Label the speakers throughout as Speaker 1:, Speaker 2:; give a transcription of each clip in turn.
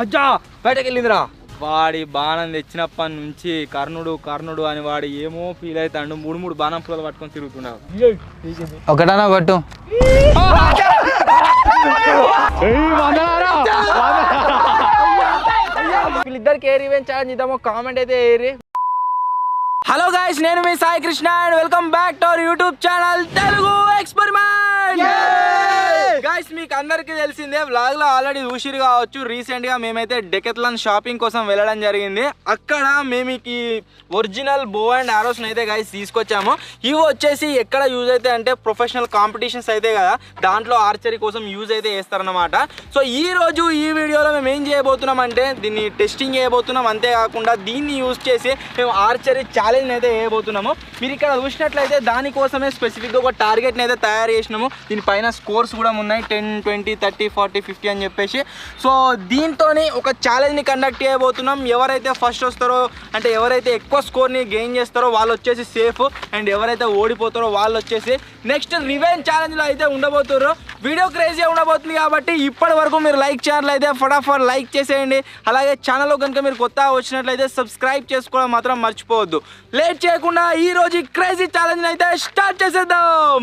Speaker 1: అజ్జా బయటకు వెళ్ళిందిరా వాడి బాణం తెచ్చినప్పటి నుంచి కర్ణుడు కర్ణుడు అని వాడు ఏమో ఫీల్ అవుతాడు. మూడు మూడు బాణం పూలు పట్టుకొని తిరుగుతున్నాడు.
Speaker 2: ఒకటనా పట్టు?
Speaker 1: వీళ్ళిద్దరికి ఏ రివెంజ్ ఛాలెంజ్ ఇద్దామో కామెంట్ అయితే ఏరి. హలో గాయ్స్ నేను మీ Sai Krishna and welcome back to our YouTube channel Telugu experiment guys మీకు అందరికీ తెలిసిందే వ్లాగ్లో ఆల్రెడీ చూసిరు కావచ్చు. రీసెంట్గా మేమైతే డెకెత్లాన్ షాపింగ్ కోసం వెళ్ళడం జరిగింది. అక్కడ మేము ఈ ఒరిజినల్ బో అండ్ ఆరోస్ అయితే గాయస్ తీసుకొచ్చాము. ఇవి వచ్చేసి ఎక్కడ యూజ్ అయితే అంటే ప్రొఫెషనల్ కాంపిటీషన్స్ అయితే కదా దాంట్లో ఆర్చరీ కోసం యూజ్ అయితే చేస్తారన్నమాట. సో ఈ రోజు ఈ వీడియోలో మేము ఏం చేయబోతున్నాం అంటే దీన్ని టెస్టింగ్ చేయబోతున్నాం. అంతేకాకుండా దీన్ని యూజ్ చేసి మేము ఆర్చరీ ఛాలెంజ్ అయితే వేయబోతున్నాము. మీరు ఇక్కడ చూసినట్లయితే దానికోసమే స్పెసిఫిక్గా ఒక టార్గెట్ని అయితే తయారు చేసినాము. దీనిపైన స్కోర్స్ కూడా ఉన్నాయి. Ten twenty thirty forty fifty అని చెప్పేసి. సో దీంతో ఒక ఛాలెంజ్ని కండక్ట్ చేయబోతున్నాం. ఎవరైతే ఫస్ట్ వస్తారో అంటే ఎవరైతే ఎక్కువ స్కోర్ని గెయిన్ చేస్తారో వాళ్ళు వచ్చేసి సేఫ్ అండ్ ఎవరైతే ఓడిపోతారో వాళ్ళు వచ్చేసి నెక్స్ట్ రివెంజ్ ఛాలెంజ్లో అయితే ఉండబోతున్నారు వీడియో క్రేజీ ఉండబోతుంది కాబట్టి ఇప్పటి వరకు మీరు లైక్ ఛానల్ అయితే ఫటాఫట్ లైక్ చేసేయండి. అలాగే ఛానల్లో కనుక మీరు కొత్తగా వచ్చినట్లయితే సబ్స్క్రైబ్ చేసుకోవడం మాత్రం మర్చిపోవద్దు. లేట్ చేయకుండా ఈ రోజు క్రేజీ ఛాలెంజ్ అయితే స్టార్ట్ చేసేద్దాం.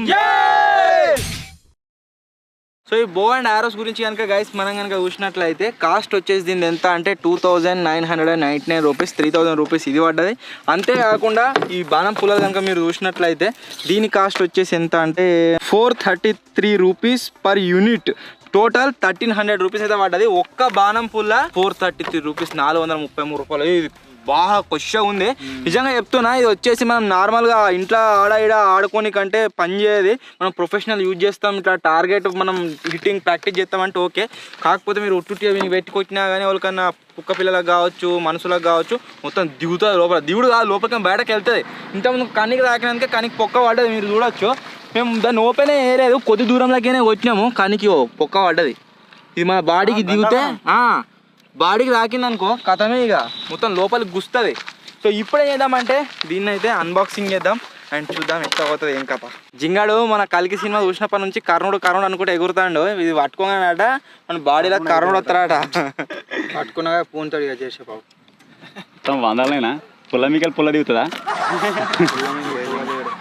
Speaker 1: సో ఈ బో అండ్ ఆరోస్ గురించి కనుక గైస్ మనం కనుక చూసినట్లయితే కాస్ట్ వచ్చేసి దీని ఎంత అంటే two thousand nine hundred and ninety nine rupees three thousand rupees ఇది పడ్డది. అంతేకాకుండా ఈ బాణం పుల్లలు కనుక మీరు చూసినట్లయితే దీని కాస్ట్ వచ్చేసి ఎంత అంటే four thirty three rupees per unit total thirteen hundred rupees అయితే పడ్డది. ఒక్క బాణం పుల్ల ఫోర్ థర్టీ త్రీ రూపీస్ నాలుగు వందల ముప్పై మూడు రూపాయలు. బాగా కొష ఉంది. నిజంగా చెప్తున్నా ఇది వచ్చేసి మనం నార్మల్గా ఇంట్లో ఆడ ఈడ ఆడుకోని కంటే పని చేయదు మనం ప్రొఫెషనల్ యూజ్ చేస్తాం ఇట్లా టార్గెట్ మనం హిట్టింగ్ ప్రాక్టీస్ చేస్తామంటే ఓకే. కాకపోతే మీరు ఉట్టుట్టిగా వీనికి పెట్టుకొచ్చినా కానీ వాళ్ళకన్నా కుక్క పిల్లలకు కావచ్చు మనుషులకు కావచ్చు మొత్తం దిగుతుంది లోపల. దిగుడు కాదు లోపలికి బయటకు వెళ్తుంది. ఇంతకుముందు కనికి తాకినాక కనికి పొక్క పడ్డది మీరు చూడొచ్చు. మేము దాన్ని ఓపెన్ వేయలేదు కొద్ది దూరంలోకైనా వచ్చినాము కనికి ఓ పొక్క పడ్డది. ఇది మన బాడీకి దిగితే బాడీకి తాకింది అనుకో కథమే ఇక. మొత్తం లోపలికి గుస్తుంది. సో ఇప్పుడు ఏం చేద్దామంటే దీన్ని అయితే అన్బాక్సింగ్ చేద్దాం అండ్ చూద్దాం ఎట్లా పోతుంది ఏం కథ. జింగాడు మన కలికి సినిమా చూసినప్పటి నుంచి కర్ణుడు కర్ణుడు అనుకుంటే ఎగురుతాడు. ఇది పట్టుకోగానట మన బాడీలో కర్ణుడు వస్తాడట.
Speaker 2: పట్టుకున్నాక ఫోన్ తోడిగా చేసే పావు
Speaker 3: మొత్తం వందలైనా? పుల్ల మీకల్ పుల్ల దిగుతుందా?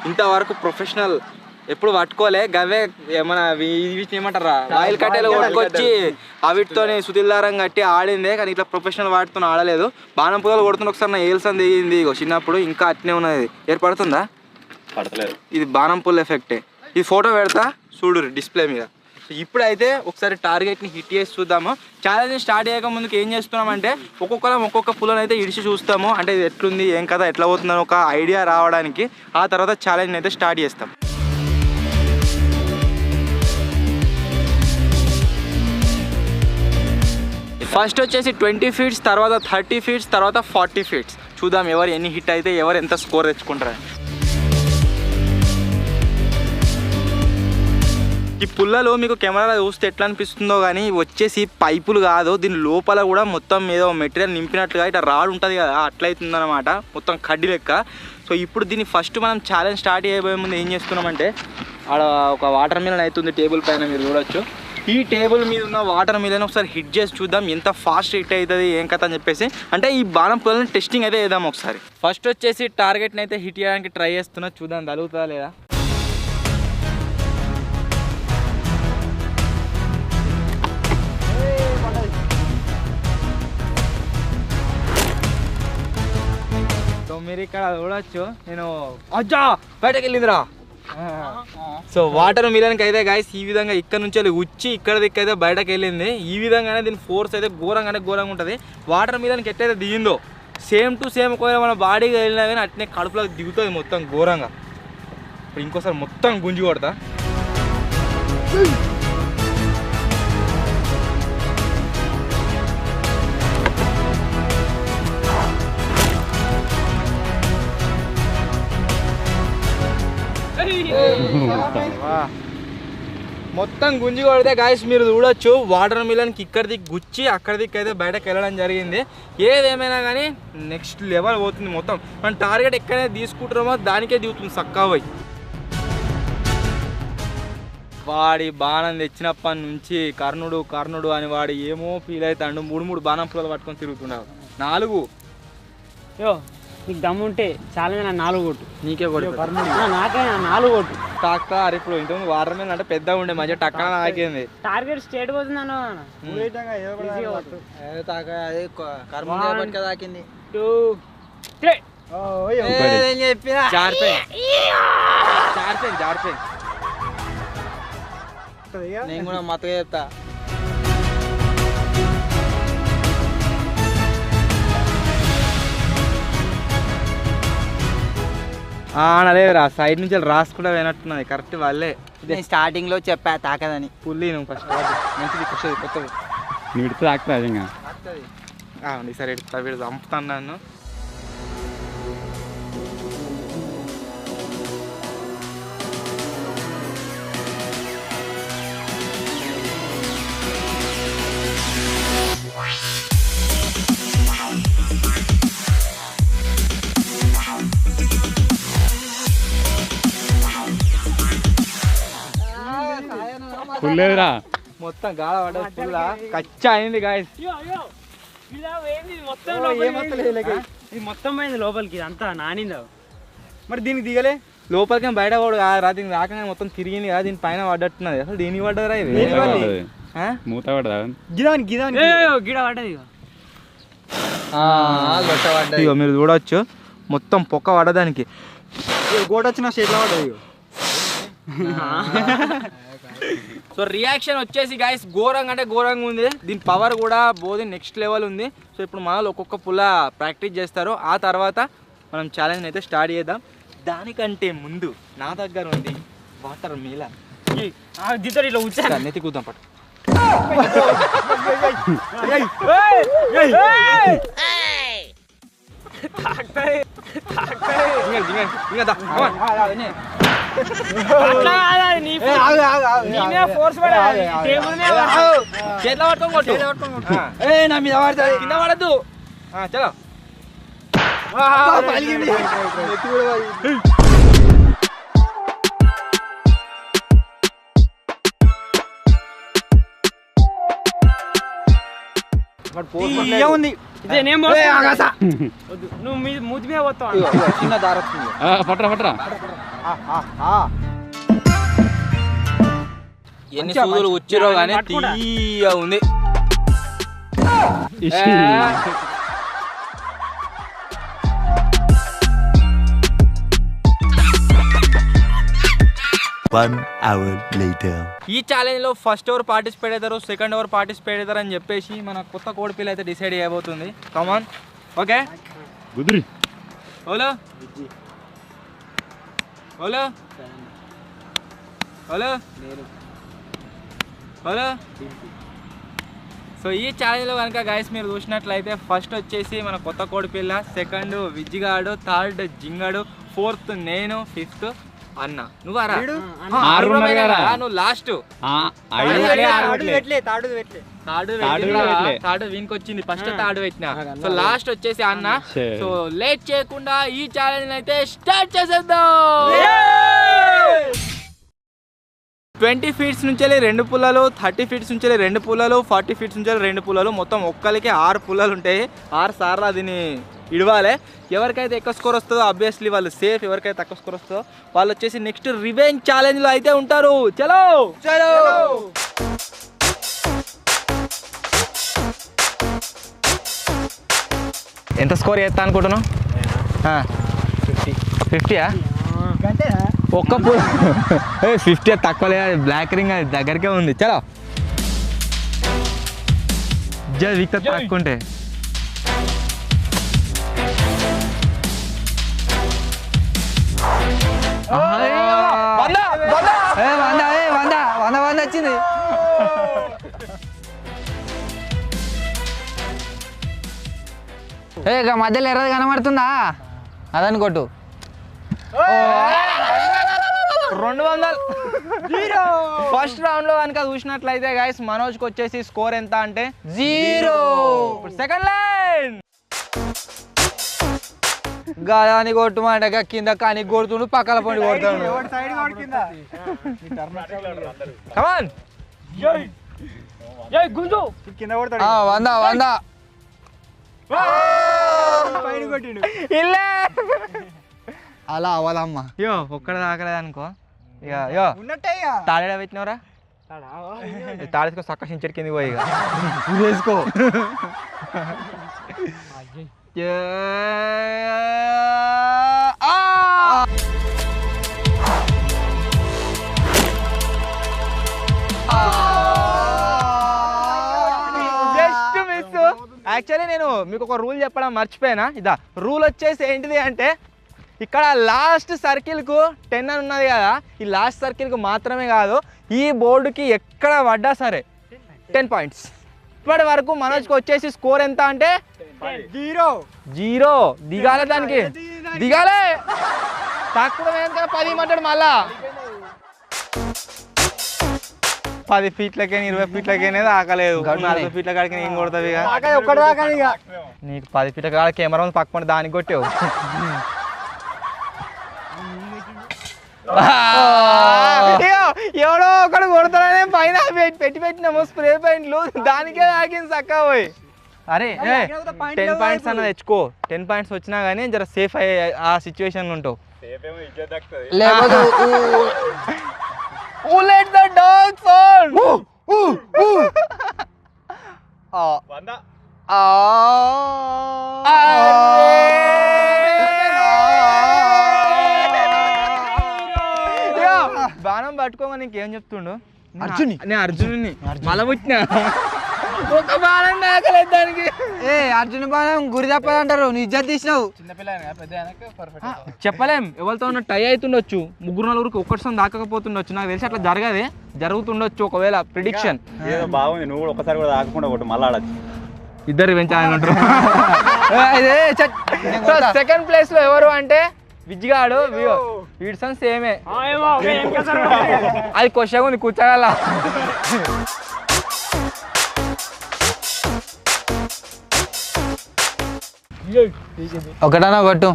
Speaker 1: ఇంతవరకు ప్రొఫెషనల్ ఎప్పుడు పట్టుకోలే గవే ఏమన్నా వీటిని ఏమంటారా? ఆయిల్ కట్టెలు కొట్టుకొచ్చి అవిటితోని సుతిల్దారం కట్టి ఆడిందే కానీ ఇట్లా ప్రొఫెషనల్ వాటితో ఆడలేదు. బాణం పొదలు కొడుతున్న ఒకసారి నా ఏల్సన్ దిగింది ఇగో చిన్నప్పుడు ఇంకా అట్నే ఉన్నది. ఏర్పడుతుందా
Speaker 3: పడతలేదు.
Speaker 1: ఇది బాణం పుల్ ఎఫెక్టే. ఈ ఫోటో పెడతా చూడు డిస్ప్లే మీద. ఇప్పుడైతే ఒకసారి టార్గెట్ని హిట్ చేసి చూద్దాము. ఛాలెంజ్ స్టార్ట్ చేయక ముందుకు ఏం చేస్తున్నామంటే ఒక్కొక్కరం ఒక్కొక్క పుల్లని అయితే ఇడిచి చూస్తాము. అంటే ఇది ఎట్లుంది ఏం కదా ఎట్లా పోతుందని ఒక ఐడియా రావడానికి ఆ తర్వాత ఛాలెంజ్ అయితే స్టార్ట్ చేస్తాం. ఫస్ట్ వచ్చేసి ట్వంటీ ఫీట్స్ తర్వాత థర్టీ ఫీట్స్ తర్వాత ఫార్టీ ఫీట్స్. చూద్దాం ఎవరు ఎన్ని హిట్ అయితే ఎవరు ఎంత స్కోర్ తెచ్చుకుంటారు. ఈ పుల్లలో మీకు కెమెరాలో చూస్తే ఎట్లా అనిపిస్తుందో కానీ వచ్చేసి పైపులు కాదు దీని లోపల కూడా మొత్తం ఏదో మెటీరియల్ నింపినట్లుగా ఇట్లా రాడ్ ఉంటుంది కదా అట్లయితుందన్నమాట మొత్తం కడ్డీ లెక్క. సో ఇప్పుడు దీన్ని ఫస్ట్ మనం ఛాలెంజ్ స్టార్ట్ చేయబోయే ముందు ఏం చేస్తున్నామంటే ఆడ ఒక వాటర్ మిలన్ అవుతుంది టేబుల్ పైన మీరు చూడొచ్చు. ఈ టేబుల్ మీద ఉన్న వాటర్ మిలన్ ఒకసారి హిట్ చేసి చూద్దాం. ఎంత ఫాస్ట్ హిట్ అవుతుంది ఏం కథ అని చెప్పేసి. అంటే ఈ బాణం పుల్లని టెస్టింగ్ అయితే వేద్దాం ఒకసారి. ఫస్ట్ వచ్చేసి టార్గెట్ని అయితే హిట్ చేయడానికి ట్రై చేస్తున్నా. చూద్దాం తగులుతుందా లేదా? మీరు ఇక్కడ చూడొచ్చు నేను అజ్జా! బయటకు వెళ్ళిందిరా సో వాటర్ మిలన్కి అయితే గాయస్ ఈ విధంగా ఇక్కడ నుంచి వెళ్ళి ఉచ్చి ఇక్కడ దిక్కు అయితే బయటకు వెళ్ళింది. ఈ విధంగానే దీని ఫోర్స్ అయితే ఘోరంగానే ఘోరంగా ఉంటుంది. వాటర్ మిలన్కి ఎట్లయితే దిగిందో సేమ్ టు సేమ్ ఒకవేళ మన బాడీకి వెళ్ళినా కానీ అట్నే కడుపులోకి దిగుతుంది మొత్తం ఘోరంగా. ఇప్పుడు ఇంకోసారి మొత్తం గుంజి కొడతా. వా. మొత్తం గుంజి కొడితే గాయస్ మీరు చూడొచ్చు వాటర్ మిలన్కి ఇక్కడ దిక్కు గుచ్చి అక్కడ దిక్కు అయితే బయటకు వెళ్ళడం జరిగింది. ఏదేమైనా కానీ నెక్స్ట్ లెవెల్ పోతుంది మొత్తం. మన టార్గెట్ ఎక్కడైతే తీసుకుంటామో దానికే దిగుతుంది సక్కా పోయి. వాడి బాణం తెచ్చినప్పటి నుంచి కర్ణుడు కర్ణుడు అని వాడు ఏమో ఫీల్ అవుతాడు. మూడు మూడు బాణం పుల్లలు పట్టుకొని తిరుగుతున్నాడు. నాలుగు.
Speaker 4: యో. నీకు దమ్ముంటే చాలా నా నాలుగు కొట్టు.
Speaker 1: నీకే
Speaker 4: ఆ, నాకే నా నాలుగు కొట్టు.
Speaker 1: టాక్కా అరే ఇప్పుడు ఇంతకుముందు వారం మీద అంటే పెద్దగా ఉండే మధ్య టక్కన ఆగింది.
Speaker 4: టార్గెట్ స్టేట్ పోతున్నాను
Speaker 2: తాకింది.
Speaker 4: టూ త్రీ
Speaker 2: ఏం చెప్పినా?
Speaker 1: జారిపోయింది జారిపోయింది జారిపోయింది
Speaker 2: నేను కూడా మతగా చెప్తా.
Speaker 1: అనలేదురా సైడ్ నుంచి రాసుకుంటా పోయినట్టున్నది. కరెక్ట్ వాళ్ళే.
Speaker 2: నేను స్టార్టింగ్లో చెప్పా తాకదని.
Speaker 1: పుల్లి నువ్వు ఫస్ట్ మంచిది కొత్తది కొత్తది.
Speaker 3: నువ్వు ఇడితే ఇంకా
Speaker 1: ఈసారి ఎడుతా వీడు చంపుతాను నన్ను.
Speaker 3: ఫుల్ లేదురా.
Speaker 1: మొత్తం గాల పడ్డది పుల్ల కచ్చా అయింది గాయస్
Speaker 4: మొత్తం లోపలికి. ఇది మొత్తం పోయింది లోపలికి ఇదంతా నానిందా
Speaker 1: మరి దీనికి దిగలే? లోపలికి బయట కూడా కాదురా దీనికి రాకనే మొత్తం తిరిగింది కదా దీని పైన పడ్డట్టున్నది. అసలు దీనికి పడ్డదిరా ఇది?
Speaker 3: మూత పడ్డది.
Speaker 1: ఆ?
Speaker 3: మూత పడదా
Speaker 2: గిదాని గిదాని
Speaker 4: గిడ పడ్డది ఇగో.
Speaker 1: మీరు చూడొచ్చు మొత్తం పొక్క పడదానికి
Speaker 2: గోట వచ్చిన షేట్ల పడ్డది
Speaker 1: సో రియాక్షన్ వచ్చేసి గాయస్ ఘోరంగా అంటే ఘోరంగా ఉంది దీని పవర్ కూడా బోది నెక్స్ట్ లెవెల్ ఉంది సో ఇప్పుడు మనలో ఒక్కొక్క పుల్ల ప్రాక్టీస్ చేస్తారు ఆ తర్వాత మనం ఛాలెంజ్ అయితే స్టార్ట్ చేద్దాం దానికంటే ముందు నా దగ్గర ఉంది వాటర్ మీలా
Speaker 4: దిద్దరు ఇట్లా కూర్చో.
Speaker 1: నెత్తి కూద్దాం పట్టు దిగండి, దిగండి. ఇంకా.
Speaker 4: అట్లా కాదు, అది నీ నీ మీద ఫోర్స్ పడాలి టేబుల్ మీద పడాలి.
Speaker 1: చేతిలో పట్టుకొని కొట్టు ఆ.
Speaker 2: ఏ నా మీద పడుతుంది
Speaker 1: కింద పడద్దు చలో
Speaker 2: ఉంది
Speaker 4: ఇదే నేను పోస్తా. వద్దు, నువ్వు మీ మూతి మీద పోతావు?
Speaker 2: చిన్న దార
Speaker 3: పట్టరా పట్టరా.
Speaker 1: ఎన్ని సూదులు వచ్చిరో కానీ. తీయ ఉంది.
Speaker 3: ఇషి.
Speaker 5: One hour later.
Speaker 1: ఈ ఛాలెంజ్లో ఫస్ట్ ఓవర్ పార్టిసిపేట్ అవుతారు సెకండ్ ఓవర్ పార్టిసిపేట్ అవుతారు అని చెప్పేసి మన కొత్త కోడి పిల్ల అయితే డిసైడ్ చేయబోతుంది. Come on okay Ola Ola Ola Ola so ఈ ఛాలెంజ్లో కనుక గైస్ మీరు చూసినట్లయితే ఫస్ట్ వచ్చేసి మన కొత్త కోడి పిల్ల సెకండ్ విజ్జిగాడు థర్డ్ జింగాడు ఫోర్త్ నేను ఫిఫ్త్ అన్న. నువ్వారా? ఆ,
Speaker 3: ఆరు
Speaker 1: ఆరుగురం
Speaker 3: ఉన్నారు కదా.
Speaker 1: నువ్వు లాస్ట్
Speaker 3: ఆరు
Speaker 1: తాడు
Speaker 3: పెట్టలే.
Speaker 1: తాడు
Speaker 3: తాడు
Speaker 1: పెట్టినా,
Speaker 3: కూడా పెట్టలే.
Speaker 1: తాడు వీనికి వచ్చింది ఫస్ట్ తాడు పెట్టిన. సో లాస్ట్ వచ్చేసి అన్న. సో లేట్ చేయకుండా ఈ ఛాలెంజ్ అయితే స్టార్ట్ చేసేద్దాం. ట్వంటీ ఫీట్స్ నుంచి రెండు పుల్లలు థర్టీ ఫీట్స్ నుంచి రెండు పుల్లలు ఫార్టీ ఫీట్స్ నుంచి రెండు పుల్లలు. మొత్తం ఒక్కరికి ఆరు పుల్లలు ఉంటాయి. ఆరు సార్లు దీన్ని ఇడవాలి. ఎవరికైతే ఎక్కువ స్కోర్ వస్తుందో అబ్వియస్లీ వాళ్ళు సేఫ్ ఎవరికైతే తక్కువ స్కోర్ వస్తుందో వాళ్ళు వచ్చేసి నెక్స్ట్ రివెంజ్ ఛాలెంజ్లో అయితే ఉంటారు. చలో! చలో! ఎంత స్కోర్ చేస్తా అనుకుంటున్నావు? ఫిఫ్టీయా? ఒక్క ఫిఫ్టీ తక్కువ బ్లాక్ రింగ్ అది దగ్గరికే ఉంది. చలో. జల్ విక్త తక్కువంటే
Speaker 2: వంద వంద వంద. వంద వచ్చింది. ఏ ఇక మధ్యలో ఎర్రది కనబడుతుందా? అదని కొట్టు
Speaker 1: రెండు వందలు. ఫస్ట్ రౌండ్లో కనుక చూసినట్లయితే గైస్ మనోజ్కి వచ్చేసి స్కోర్ ఎంత అంటే
Speaker 2: జీరో.
Speaker 1: సెకండ్ లైన్
Speaker 2: గాని కొట్టుమంట కింద కాని కొడుతుండు పక్కల పండి కొడతాడు.
Speaker 1: కమాన్
Speaker 2: వంద వంద.
Speaker 1: ఇల్లే.
Speaker 2: అలా అవదమ్మా
Speaker 1: యో ఒక్కడ తాకలేదు అనుకో ఇక యో తాళేడ పెట్టినవరా? తాళేసుకో సక్క కింద పోయి ఇక
Speaker 2: వేసుకో.
Speaker 1: జస్ట్ మిస్ యాక్చువల్లీ నేను మీకు ఒక రూల్ చెప్పడం మర్చిపోయినా? ఇదా రూల్ వచ్చేసి ఏంటిది అంటే ఇక్కడ లాస్ట్ సర్కిల్కు టెన్ అని ఉన్నది కదా ఈ లాస్ట్ సర్కిల్కు మాత్రమే కాదు ఈ బోర్డుకి ఎక్కడ పడ్డా సరే టెన్ పాయింట్స్ ఇప్పటి వరకు మనోజ్కి వచ్చేసి స్కోర్ ఎంత అంటే జీరో జీరో దిగాలే దానికి. దిగాలే. తక్కువ పది ఇమ్మంటాడు మళ్ళా. పది ఫీట్లకే ఇరవై ఫీట్లకే ఆకలేదు నలభై ఫీట్ల కాడికి నేను కొడతావు ఇక. నీకు పది ఫీట్ల కాడ కెమెరా పక్కన దానికి కొట్టావు. ఎవడో ఒకడు కొడతాడనే పైన పెట్టి పెట్టి పెట్టినాము స్ప్రే పెయింట్లు. దానికే తాకింది చక్కగా పోయి. అరే టెన్ పాయింట్స్ అన్న తెచ్చుకో. టెన్ పాయింట్స్ వచ్చినా కానీ జర సేఫ్ అయ్యే ఆ సిచ్యువేషన్ ఉంటావు.
Speaker 2: లేకపోతే
Speaker 1: Who let the పట్టుకోమని నీకేం చెప్తుండు?
Speaker 2: అర్జున్ని.
Speaker 1: నేను అర్జునుని. మళ్ళా పుట్టిన? ఒక బాణం నాకలేదు దానికి.
Speaker 2: ఏ అర్జున బాణం గురి తప్పదంటారు. నీ ఇజ్జత్ తీసినావు.
Speaker 1: చెప్పలేం. ఎవరితో ఉన్న టై అవుతుండొచ్చు ముగ్గురు నలుగురికి ఒక్కటిసారి దాకకపోతుండొచ్చు. నాకు తెలిసి అట్లా జరగదే. జరుగుతుండొచ్చు ఒకవేళ ప్రిడిక్షన్
Speaker 3: ఏదో బాగుంది. నువ్వు కూడా ఒకసారి కూడా తాగకుండా ఒకటి మళ్ళీ ఆడచ్చు
Speaker 1: ఇద్దరు పెంచాలని ఉంటారు
Speaker 2: ఏ, ఇదే, చట్. నేను కొడతా.
Speaker 1: సెకండ్ ప్లేస్లో ఎవరు అంటే విజ్జిగాడు వీడ్సన్ సేమే. అది కొషగా ఉంది కూర్చోగల
Speaker 2: ఒకటనా కొట్టు.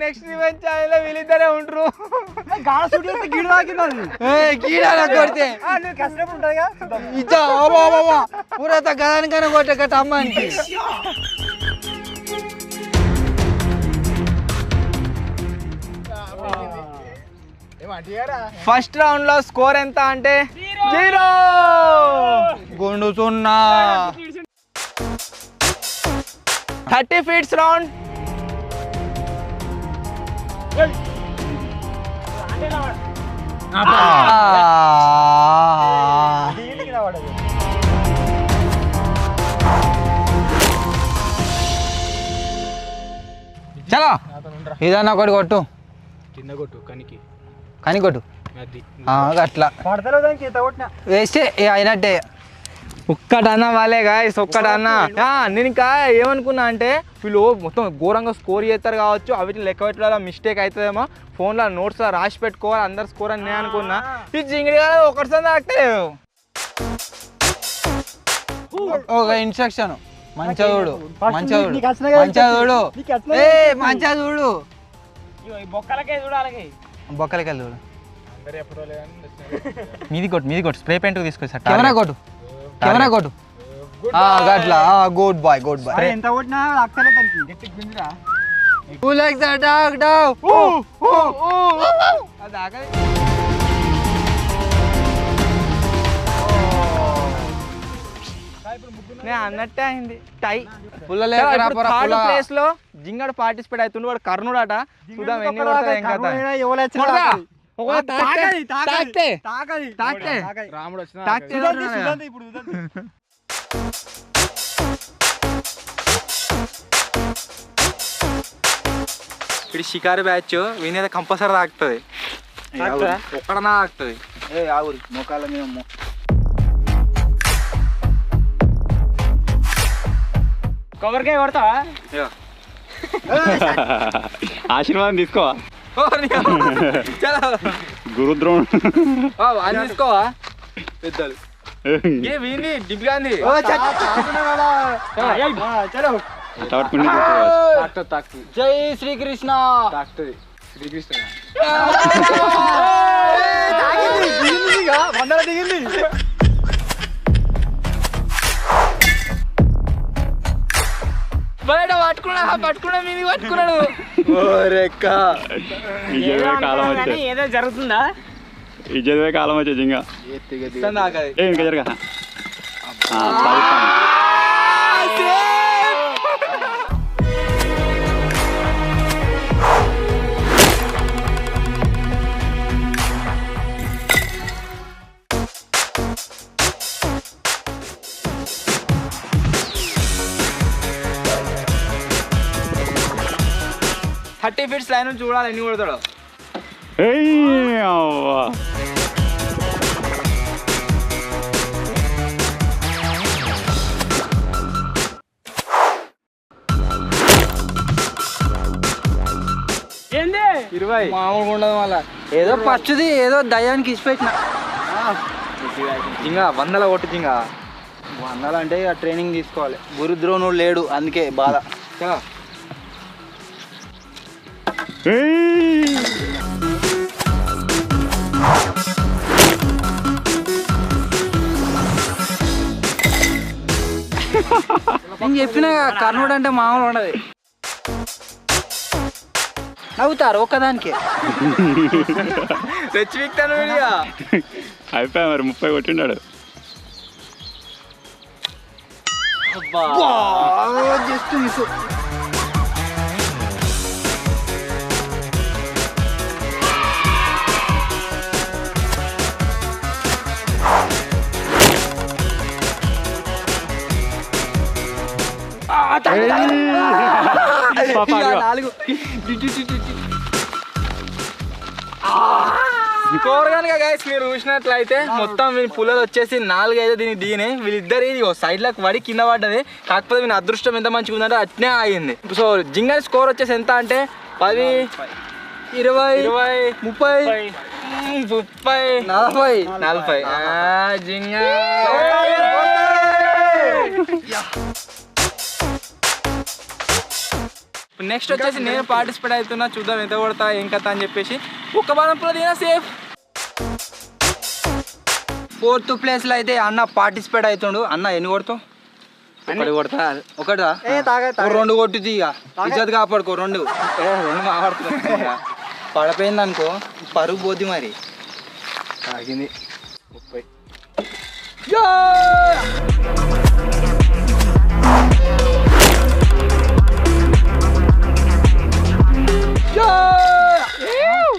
Speaker 1: నెక్స్ట్ ఈవెంట్ ఛానల్ వీళ్ళిద్దరే ఉంటారు
Speaker 2: కొడితే. ఇచ్చా పూరత గదానికైనా కొట్టే గట్ట అమ్మానికి
Speaker 1: ఫస్ట్ రౌండ్లో స్కోర్ ఎంత అంటే జీరో
Speaker 2: గుండు సున్నా
Speaker 1: థర్టీ ఫీట్స్ రౌండ్.
Speaker 2: చలో. ఇదన్నా ఒకటి కొట్టు.
Speaker 4: కింద కొట్టు కనికి.
Speaker 2: కానీ కొట్టు.
Speaker 4: అది.
Speaker 2: ఆ, అట్లా. వేస్తే అయినట్టే.
Speaker 1: ఒక్కటన్నా వాళ్ళే గాయస్ ఒక్కటన్నా నేను ఇంకా ఏమనుకున్నా అంటే వీళ్ళు మొత్తం ఘోరంగా స్కోర్ చేస్తారు కావచ్చు అవి లెక్క పెట్టడం మిస్టేక్ అవుతుందేమో. ఫోన్లో నోట్స్ రాసి పెట్టుకోవాలి అందరు స్కోర్ అని నేను అనుకున్నా. ఈ జింగిడి కాదు ఒకటిసారి తాకలేదు
Speaker 2: ఒక ఇన్స్ట్రక్షన్ మంచిగా చూడు. మంచిగా చూడు. మంచిగా చూడు. ఏ మంచిగా చూడు.
Speaker 4: బొక్కలకే చూడాలి
Speaker 2: బొక్కలకి చూడు
Speaker 1: మీది కొట్టు మీది కొట్టు. స్ప్రే పెయింట్ తీసుకొచ్చి
Speaker 2: కెమెరా కొట్టు. కెమెరా కొట్టు. గట్లా. గుడ్ బాయ్ గుడ్ బాయ్
Speaker 1: ఎంత కొట్టినా. నేను అన్నట్టే అయింది. టై.
Speaker 2: పుల్ల.
Speaker 1: ప్లేస్లో జింగడు పార్టిసిపేట్ అవుతుండు. వాడు కర్ణుడు అట చూద్దాం ఎన్ని
Speaker 4: రాముడు?
Speaker 1: ఇప్పుడు షికారు బ్యాచ్ వినేది కంపల్సరీ తాకుతుంది. ఒక్కడనా తాకుతుంది?
Speaker 2: ఏ ఆగురి మోకాళ్ళ మీద మో-
Speaker 4: కొబ్బరికాయ కొడతావా?
Speaker 3: ఆశీర్వాదం తీసుకోవా? గురుద్రోణ్.
Speaker 1: ఆ, అని తీసుకోవా పెద్దలు. ఏ వీంది డిబ్గాంది చలో
Speaker 3: పట్టుకుని
Speaker 1: తాకుతుంది తాకుతుంది.
Speaker 2: జై శ్రీకృష్ణ.
Speaker 1: తాకుతుంది శ్రీకృష్ణ. బయట పట్టుకున్నా పట్టుకున్నా మీది పట్టుకున్నాడు.
Speaker 4: ఏదో జరుగుతుందా?
Speaker 3: చదివే కాలం వచ్చేది ఇంకా. ఇంకా జరగా
Speaker 1: థర్టీ ఫీట్స్ లైన్ చూడాలి ఎన్ని కొడతాడు.
Speaker 4: ఏంది?
Speaker 1: ఇరవై.
Speaker 2: మామూలుగా ఉండదు మళ్ళా. ఏదో పచ్చుది ఏదో దయ్యానికి ఇచ్చిపెట్టిన
Speaker 1: జింగా వందల కొట్టు జింగా.
Speaker 2: వందాలంటే ఇక ట్రైనింగ్ తీసుకోవాలి. గురుద్రోణుడు లేడు అందుకే బాధ. నేను చెప్పిన కర్ణుడు అంటే మామూలు ఉండదు. నవ్వుతారు ఒక్కదానికి.
Speaker 1: తెచ్చి విక్తాను వీడియో.
Speaker 3: అయిపోయా మరి ముప్పై కొట్టిండాడు.
Speaker 2: Just miss.
Speaker 1: నాలుగు. మీరు చూసినట్లయితే మొత్తం వీని పుల్లలు వచ్చేసి నాలుగు అయితే దీనికి దిగినే వీళ్ళిద్దరు ఇది సైడ్లకు పడి కింద పడ్డది. కాకపోతే వీని అదృష్టం ఎంత మంచిగా ఉందంటే అట్నే ఆగింది. సో జింగల్ స్కోర్ వచ్చేసి ఎంత అంటే పది ఇరవై ఇరవై ముప్పై ముప్పై.
Speaker 2: నలభై.
Speaker 1: నలభై. ఆ, నెక్స్ట్ వచ్చేసి నేను పార్టిసిపేట్ అవుతున్నా చూద్దాం ఎంత కొడతా ఏం కథ అని చెప్పేసి. ఒక్క కూడా దిగినా సేఫ్
Speaker 2: ఫోర్త్ ప్లేస్లో అయితే అన్న పార్టిసిపేట్ అవుతుండు. అన్న ఎన్ని కొడతావు?
Speaker 1: ఒకటి కొడతా.
Speaker 2: ఒకటా? రెండు కొట్టుది ఇక. ఇజ్జత్ కాపాడుకో రెండు.
Speaker 1: రెండు మాట్లాడుతున్నా
Speaker 2: పడిపోయింది అనుకో పరుగు పోద్ది మరి.
Speaker 1: ఆగింది ముప్పై.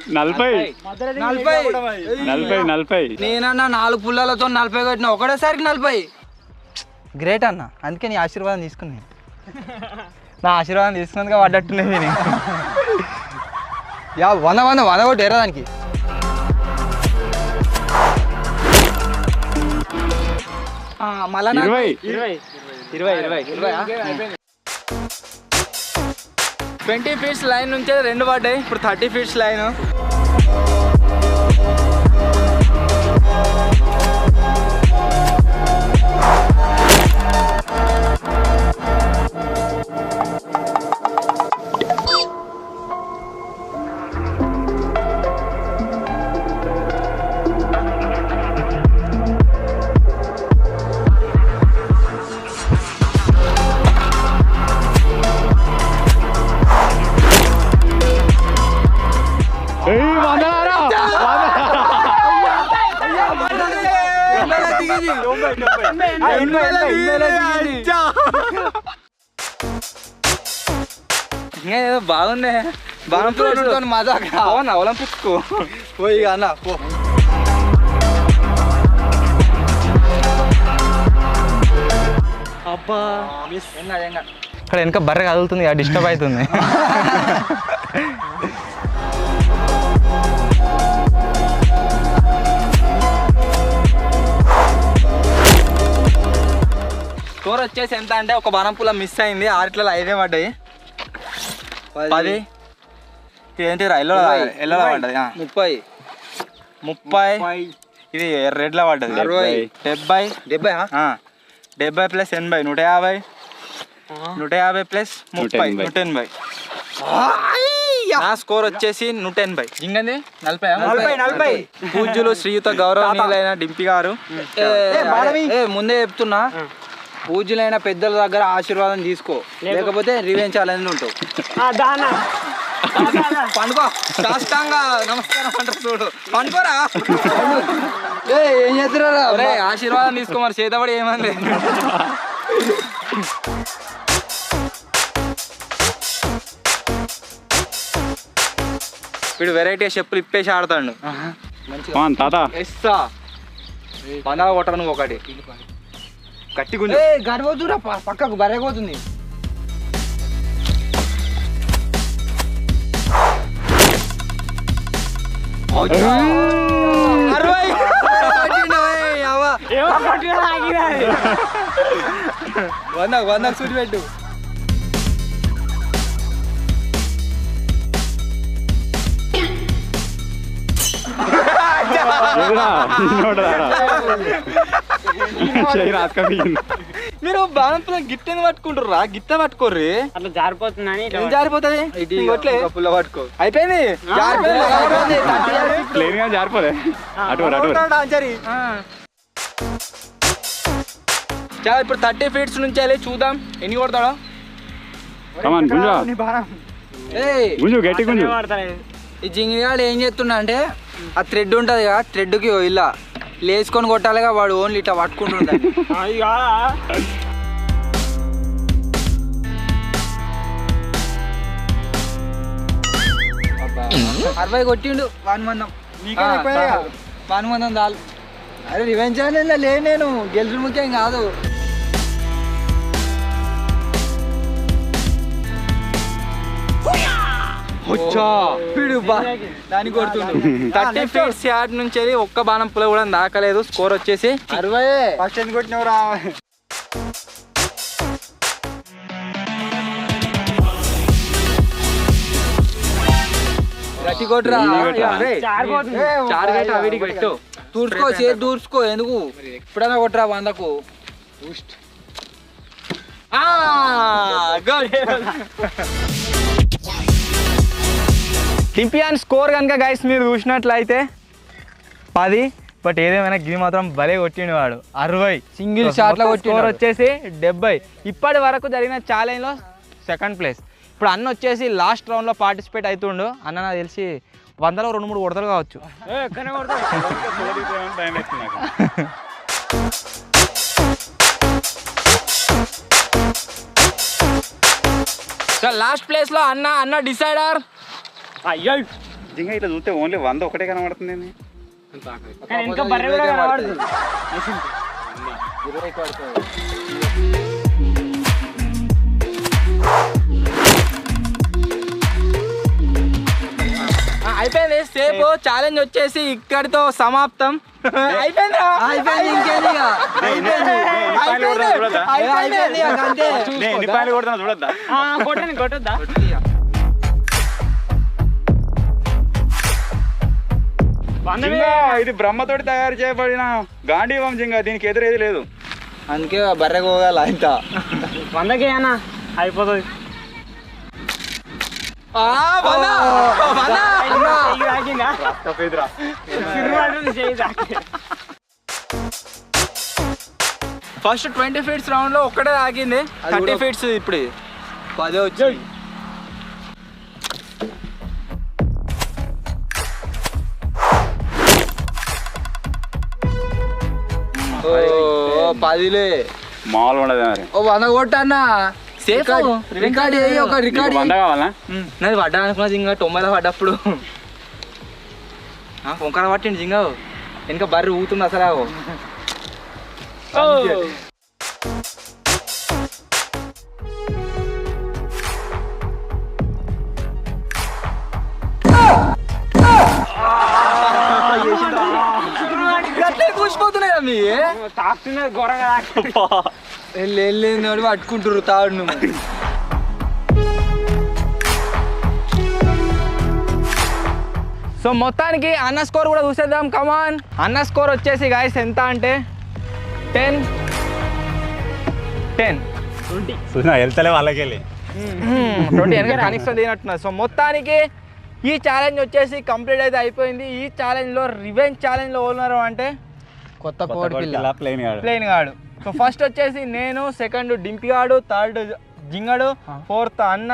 Speaker 3: నలభై.
Speaker 2: నలభై.
Speaker 3: నలభై. నలభై
Speaker 2: నేనన్నా నాలుగు పుల్లలతో నలభై కొట్టిన ఒకటేసారికి నలభై. గ్రేట్ అన్న. అందుకే నీ ఆశీర్వాదం తీసుకున్నాను నా ఆశీర్వాదం తీసుకున్నందుకు పడ్డట్టున్నది నేను యా వంద వంద వంద కొట్టి ఎరా దానికి. ఆ, మళ్ళా
Speaker 3: ఇరవై.
Speaker 4: ఇరవై
Speaker 1: ఇరవై ఇరవై. ట్వంటీ ఫీట్స్ లైన్ నుంచే రెండు పడ్డాయి. ఇప్పుడు థర్టీ ఫీట్స్ లైన్. ఏదో బాగుంది.
Speaker 2: మజాక్ రా.
Speaker 1: అవునా ఒలింపిక్స్కు
Speaker 2: పోయి అన్న పో
Speaker 6: ఇక్కడ వెనక బర్రె కదులుతుంది డిస్టర్బ్ అవుతుంది.
Speaker 1: స్కోర్ వచ్చేసి ఎంత అంటే ఒక బాణం పుల్ల మిస్ అయింది. ఆరిట్లలో ఐదే పడ్డాయి. పది. ఏంటిరా ఎల్లో ఎల్లో పడ్డది.
Speaker 2: ముప్పై.
Speaker 1: ముప్పై. ఇది రెడ్లో పడ్డది.
Speaker 2: అరవై.
Speaker 1: డెబ్బై.
Speaker 2: డెబ్బై
Speaker 1: ఆ. డెబ్బై ప్లస్ ఎనభై. నూట యాభై. నూట యాభై ప్లస్ ముప్పై. నూట ఎనభై. నా స్కోర్ వచ్చేసి నూట ఎనభై.
Speaker 6: ఇంకంది? నలభై
Speaker 2: నలభై నలభై.
Speaker 1: పూజ్యులు శ్రీయుత గౌరవనీయులైన డింపి గారు.
Speaker 2: ముందే చెప్తున్నా. పూజ్యులైన పెద్దల దగ్గర ఆశీర్వాదం తీసుకో. లేకపోతే రివెంజ్ ఛాలెంజ్ ఉంటావు.
Speaker 4: దానా.
Speaker 1: పండుకో. సాష్టాంగా నమస్కారం అంటారు చూడు. పండుకోరా.
Speaker 2: ఏ, చేస్తున్నారా?
Speaker 1: ఆశీర్వాదం తీసుకో మరి. చేతబడి ఏమంది వీడు వెరైటీ చెప్పులు ఇప్పేసి ఆడతాడు.
Speaker 3: పవన్ తాత.
Speaker 1: ఎస్సా. పండగ కొట్టను ఒకటి. గట్టి గుంజు
Speaker 2: ఏ గడిపోతురా పక్కకు బరేపోతుంది
Speaker 1: అరవై.
Speaker 4: ఏమో కొట్టిన ఆగినాది
Speaker 1: వంద వంద సూటి పెట్టు. మీరు బాణంతో గిట్టని పట్టుకుంటారా గిట్ట పట్టుకోర్రి.
Speaker 4: అట్లా జారిపోతుందని ఇట్లా
Speaker 1: ఏం జారిపోతుంది?
Speaker 2: పుల్ల పట్టుకో.
Speaker 1: అయిపోయింది?
Speaker 3: జారిపోలే.
Speaker 1: చాలా ఇప్పుడు థర్టీ ఫీట్స్ నుంచి వెళ్ళి చూద్దాం. ఎన్ని కొడతాడో?
Speaker 3: కమాన్ గుంజా.
Speaker 2: ఏయ్.
Speaker 3: గుంజు గట్టి గుంజు.
Speaker 2: ఈ జింగిగాడు ఏం చేస్తున్నా అంటే ఆ థ్రెడ్ ఉంటుంది కదా థ్రెడ్కి ఇలా లేసుకొని కొట్టాలిగా వాడు ఓన్లీ ఇట్లా పట్టుకుంటుంటాడు. అరవై కొట్టిండు వాని మందం వాని మందం దాలు. అరే రివెంజ్ ఛానల్లో లే నేను గెలుసు ముఖ్యం కాదు. కొడుతుండు.
Speaker 1: థర్టీ ఫీట్స్ యార్డ్ నుంచి ఒక్క బాణం పుల్ల కూడా దాకలేదు. స్కోర్ వచ్చేసి
Speaker 2: అరవై.
Speaker 1: ఫస్ట్ ఎన్ని కొట్టినవరా
Speaker 2: గట్టి కొట్టురా.
Speaker 4: జారిపోతుంది
Speaker 1: చారు గట్టి అవిడికి పెట్టు
Speaker 2: దూర్చుకో చేతి దూర్చుకో ఎందుకు? ఇప్పుడైనా కొట్టురా వందకు?
Speaker 6: టింపియాన్ స్కోర్ కనుక గైస్ మీరు చూసినట్లయితే పది బట్ ఏదేమైనా గిరి మాత్రం భలే కొట్టిండు వాడు. అరవై.
Speaker 2: సింగిల్ షాట్లో
Speaker 6: స్కోర్
Speaker 2: కొట్టిండు
Speaker 6: వచ్చేసి డెబ్బై. ఇప్పటి వరకు జరిగిన ఛాలెంజ్లో సెకండ్ ప్లేస్ ఇప్పుడు అన్న వచ్చేసి లాస్ట్ రౌండ్లో పార్టిసిపేట్ అవుతుండు అన్న నాకు తెలిసి వందలో రెండు మూడు కొడతలు కావచ్చు.
Speaker 1: లాస్ట్ ప్లేస్లో అన్న అన్న డిసైడర్
Speaker 4: అయ్యో.
Speaker 3: నిజంగా ఇట్లా చూస్తే ఓన్లీ వంద ఒకటే కనబడుతుంది ఏంది?
Speaker 4: కానీ ఇంకా బర్రె కూడా కనబడుతుంది.
Speaker 1: అయిపోయింది. సేపు ఛాలెంజ్ వచ్చేసి ఇక్కడితో సమాప్తం. అయిపోయిందా?
Speaker 2: అయిపోయింది ఇంకేంది ఇక? అయిపోయింది. ఇక
Speaker 4: కొట్టండి కొట్టొద్దా?
Speaker 3: ఇది బ్రహ్మతోటి తయారు చేయబడిన గాంధీ వంశంగా దీనికి ఎదురేది లేదు.
Speaker 2: అందుకే బర్రె పోగాల ఇంత.
Speaker 4: వందకి అన్న అయిపోతుంది.
Speaker 1: ఫస్ట్ ట్వంటీ ఫీట్స్ రౌండ్లో ఒక్కటే ఆగింది థర్టీ ఫీట్స్ ఇప్పుడు.
Speaker 2: పదే వచ్చి పదిలే.
Speaker 3: మామూలు ఉండదు మరి.
Speaker 2: ఓ వంద కొట్టన్నా. రికార్డ్ రికార్డ్ చేయి ఒక
Speaker 3: నీకు
Speaker 2: రికార్డ్
Speaker 3: వంద కావాలా?
Speaker 1: ఉమ్, నాది పడ్డా అనుకున్నా జింగా తొంభైలో పడ్డప్పుడు. ఆ, పొంకర పట్టింది జింగా వెనక బర్రె ఊతుంది అసలు మీ
Speaker 4: తాకుతున్నది తాకి.
Speaker 2: వెళ్ళి వెళ్ళి పట్టుకుంటారు తాడు నువ్వు
Speaker 1: సో మొత్తానికి అన్న స్కోర్ కూడా చూసేద్దాం కమాన్ అన్న స్కోర్ వచ్చేసి గాయస్ ఎంత అంటే టెన్. టెన్.
Speaker 3: వెళ్తలే వాళ్ళకెళ్ళి.
Speaker 1: ట్వంటీ వెనక కనెక్షన్ తినట్టున్నది సో మొత్తానికి ఈ ఛాలెంజ్ వచ్చేసి కంప్లీట్ అయితే అయిపోయింది. ఈ ఛాలెంజ్లో రివెంజ్ ఛాలెంజ్లో ఉన్నారు అంటే
Speaker 2: కొత్త కోడి పిల్ల.
Speaker 3: ప్లేన్ గాడు.
Speaker 1: ప్లేన్ గాడు. సో ఫస్ట్ వచ్చేసి నేను సెకండ్ డింపిగాడు థర్డ్ జింగడు ఫోర్త్ అన్న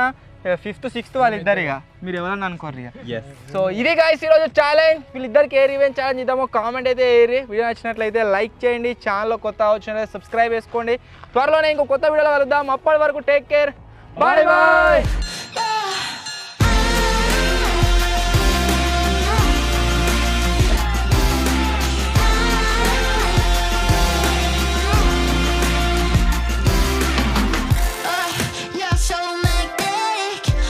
Speaker 1: ఫిఫ్త్ సిక్స్త్ వాళ్ళిద్దరు ఇక మీరు ఎవరన్నా అనుకోరు ఇక సో ఇది గాయస్ ఈరోజు ఛాలెంజ్ వీళ్ళిద్దరికి ఏ రివెంజ్ ఛాలెంజ్ ఇద్దామో కామెంట్ అయితే ఏరి వీడియో నచ్చినట్లయితే లైక్ చేయండి. ఛానల్లో కొత్త వచ్చినట్లయితే సబ్స్క్రైబ్ చేసుకోండి. త్వరలోనే ఇంకో కొత్త వీడియోలో కలుద్దాం. అప్పటి వరకు టేక్ కేర్ బాయ్ బాయ్